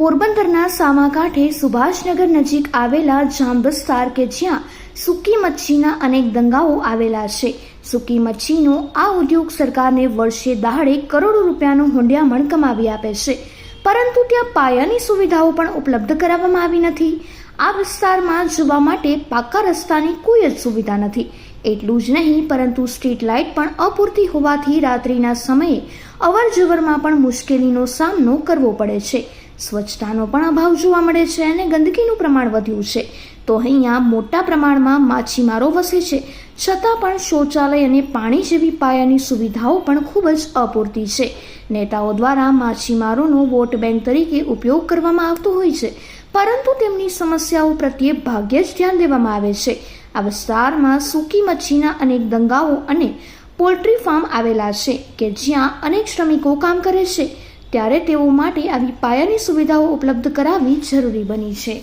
પોરબંદરના સામાકાંઠે સુભાષનગર નજીક આવેલા જામ કે જ્યાં સૂકી મચ્છીના અનેક દંગાઓ આવેલા છે. સૂકી મચ્છીનો આ ઉદ્યોગ સરકારને વર્ષે દહાડે કરોડો રૂપિયાનું હુંડિયામણ કમાવી આપે છે. પરંતુ ત્યાં પાયાની સુવિધાઓ પણ ઉપલબ્ધ કરાવવામાં આવી નથી. આ વિસ્તારમાં જવા માટે પાકા રસ્તાની કોઈ જ સુવિધા નથી. એટલું જ નહીં, પરંતુ સ્ટ્રીટ લાઇટ પણ અપૂરતી હોવાથી રાત્રિના સમયે અવર જવરમાં પણ મુશ્કેલીનો સામનો કરવો પડે છે. સ્વચ્છતાનો પણ અભાવ જોવા મળે છે અને ગંદકીનું પ્રમાણ વધ્યું છે. તો અહીંયા મોટા પ્રમાણમાં માછીમારો વસે છે. છતાં પણ શૌચાલય અને પાણી જેવી પાયાની સુવિધાઓ પણ ખૂબ જ અપૂરતી છે. નેતાઓ દ્વારા માછીમારોનો વોટ બેંક તરીકે ઉપયોગ કરવામાં આવતો હોય છે. પરંતુ તેમની સમસ્યાઓ પ્રત્યે ભાગ્યે જ ધ્યાન દેવામાં આવે છે. આ વિસ્તારમાં સૂકી મચ્છીના અનેક દંગાઓ અને પોલ્ટ્રી ફાર્મ આવેલા છે કે જ્યાં અનેક શ્રમિકો કામ કરે છે. ત્યારે તેઓ માટે આવી પાયાની સુવિધાઓ ઉપલબ્ધ કરાવવી જરૂરી બની છે.